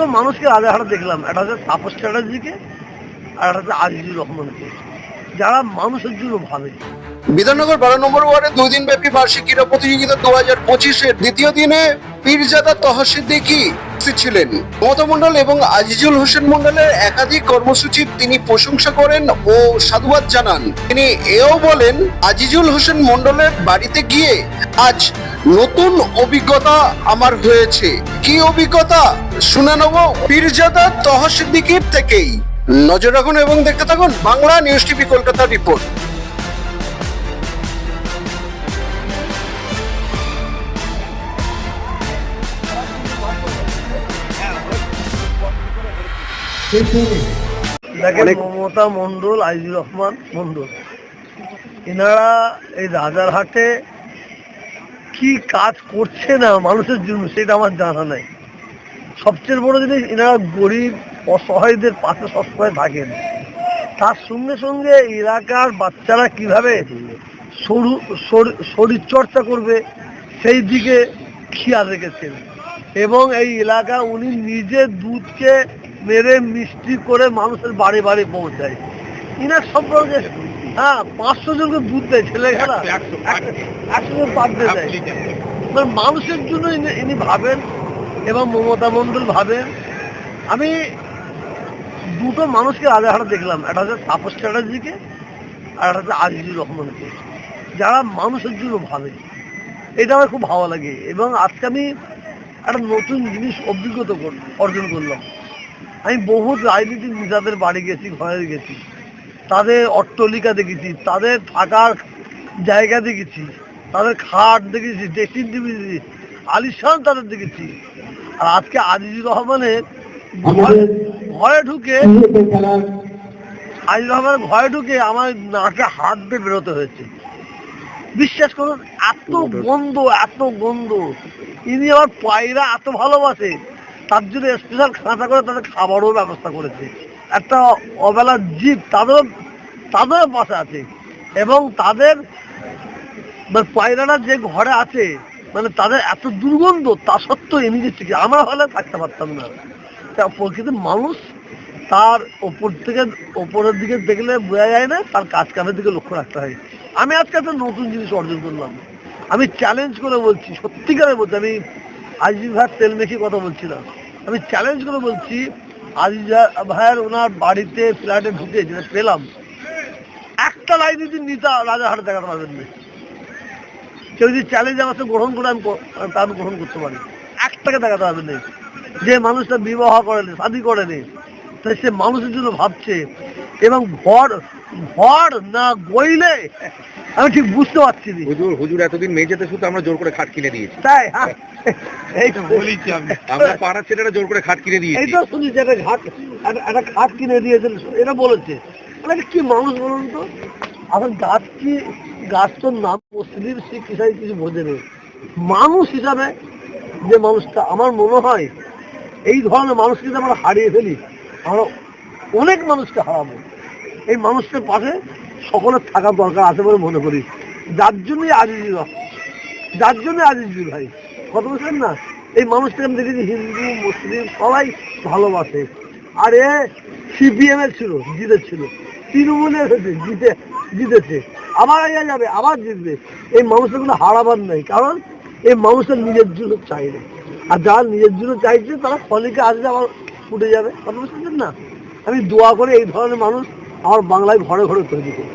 দুটো মানুষকে আধাহারা দেখলাম। একটা হচ্ছে তাপস চ্যাটার্জিকে আর একটা হচ্ছে আজিজুর রহমানকে। যারা মানুষের জন্য ভাবে। বিধাননগর বারো নম্বর ওয়ার্ডে দুই দিন ব্যাপী বার্ষিক ক্রীড়া প্রতিযোগিতা দু হাজার পঁচিশের দ্বিতীয় দিনে পীরজাদা তহসিদ্দিকি ছিলেন। মমতা মণ্ডল এবং আজিজুল হোসেন মন্ডলের একাধিক কর্মসূচির তিনি প্রশংসা করেন ও সাধুবাদ জানান। তিনি এও বলেন, আজিজুল হোসেন মন্ডলের বাড়িতে গিয়ে আজ নতুন অভিজ্ঞতা আমার হয়েছে। কি অভিজ্ঞতা? শুনে নেব পীরজাদা তহসিদ্দিকির থেকেই। নজর রাখুন এবং দেখতে থাকুন Bangla news TV Kolkata report. দেখেন মমতা মণ্ডল আইজুর রহমান মণ্ডল। এনারা এই রাজারহাটে কি কাজ করছে না মানুষের জন্য, সেটা আমার জানা নাই। সবচেয়ে বড় জিনিস, এনারা গরিব, অসহায়দের পাশে সবসময় থাকেন। তার সঙ্গে সঙ্গে এলাকার বাচ্চারা কীভাবে সরু শরী- শরীরচর্চা করবে, সেই দিকে খেয়াল রেখেছেন। এবং এই এলাকা, উনি নিজে দুধকে মেরে মিষ্টি করে মানুষের বাড়ি বাড়ি পৌঁছায়। ইনার সম্পর্কে হ্যাঁ পাঁচশো জনকে দুধ দেয় ছেলে খেলা। একশো জন পার দেয় মানে মানুষের জন্য ইনি- ভাবেন এবং মমতা মণ্ডল ভাবেন। আমি দুটো মানুষকে আধাহারা দেখলাম একটা হচ্ছে তাপস চ্যাটার্জিকে আর একটা হচ্ছে আজিজুর রহমানকে। যারা মানুষের জন্য ভাবে। এটা আমার খুব ভালো লাগে এবং আজকে আমি একটা নতুন জিনিস অভিজ্ঞতা অর্জন করলাম। আমি বহুত রাজনীতিক নেতাদের বাড়ি গেছি ঘরে গেছি। তাদের অট্টলিকা দেখেছি তাদের থাকার জায়গা দেখেছি তাদের খাট দেখেছি ড্রেসিং টেবিল দেখেছি আলিশান তাদের দেখেছি। আর আজকে আজিজুর রহমানের ঘরে- ঘরে ঢুকে আজিজুর রহমানের ঘরে ঢুকে আমার নাকে হাত দিয়ে বেরোতে হয়েছে। বিশ্বাস করুন এত গন্ধ এত গন্ধ। ইনি আমার পায়রা এত ভালোবাসে তার জন্য স্পেশাল খাঁচা করে তাদের খাবারও ব্যবস্থা করেছে। একটা অবেলার জীব তাদেরও তাদেরও পাশে আছে। এবং তাদের মানে পায়রারা যে ঘরে আছে মানে তাদের এত দুর্গন্ধ, তা সত্ত্বেও যে চিকিৎসা আমরা হলে থাকতে পারতাম না। তা প্রকৃতির মানুষ তার ওপর থেকে, ওপরের দিকে দেখলে বোঝা যায় না, তার কাজ কামের দিকে লক্ষ্য রাখতে হয়। আমি আজকে একটা নতুন জিনিস অর্জন করলাম। আমি চ্যালেঞ্জ করে বলছি সত্যিকারে বলছি আমি আজিজ ভাইয়ের তেল মেখে কথা বলছি না। আমি চ্যালেঞ্জ করে বলছি, আজিজ ভাইয়ের ওনার বাড়িতে ফ্ল্যাটে ঢুকে যেটা পেলাম একটা যদি নিতা রাজারহাটে দেখাতে পারবেন না। কেউ যদি চ্যালেঞ্জ সাথে গ্রহণ করে আমি তা আমি গ্রহণ করতে পারি। এক টাকা দেখাতে পারবেন না। যে মানুষটা বিবাহ করেনি শাদি করেনি তাই সে মানুষের জন্য ভাবছে এবং ভর ভর না গইলে আমি ঠিক বুঝতে পারছি না। হুজুর হুজুর এতদিন মেঝেতে শুধু আমরা জোর করে খাট কিনে দিয়েছি। তাই? হ্যাঁ। এই তো বলেছি আমি। আমরা পাড়ার ছেলেরা জোর করে খাট কিনে দিয়েছি। এইটা শুনেছি একটা ঘাট একটা- একটা খাট কিনে দিয়েছেন এটা বলেছে। মানে কি মানুষ বলুন তো? এখন গাছ কি, গাছ তোর নাম মুসলিম শিখ ইসাই কিছু বোঝে নেই মানুষ হিসাবে যে মানুষটা আমার মনে হয়, এই ধরনের মানুষকে যদি আমরা হারিয়ে ফেলি, আমরা অনেক মানুষকে হারাবো। এই মানুষটার পাশে সকলের থাকা দরকার আছে বলে মনে করি। যার জন্যই আজিজুল যার জন্যই আজিজুল ভাই। কত বলছেন না? এই মানুষটাকে আমি দেখেছি হিন্দু, মুসলিম, সবাই ভালোবাসে। আর এ সিপিএম এর ছিল, জিদের তৃণমূলে এসেছে জিতে, জিতেছে। আবার আগে যাবে, আবার জিতবে। এই মানুষের কোনো হারাবার নাই, কারণ এই মানুষের নিজের জন্য চাই না। আর যারা নিজের জন্য চাইছে, তারা ফলিকে আসলে আবার উঠে যাবে। কথা বুঝতেছেন না? আমি দোয়া করে এই ধরনের মানুষ আমার বাংলায় ঘরে ঘরে তৈরি করি.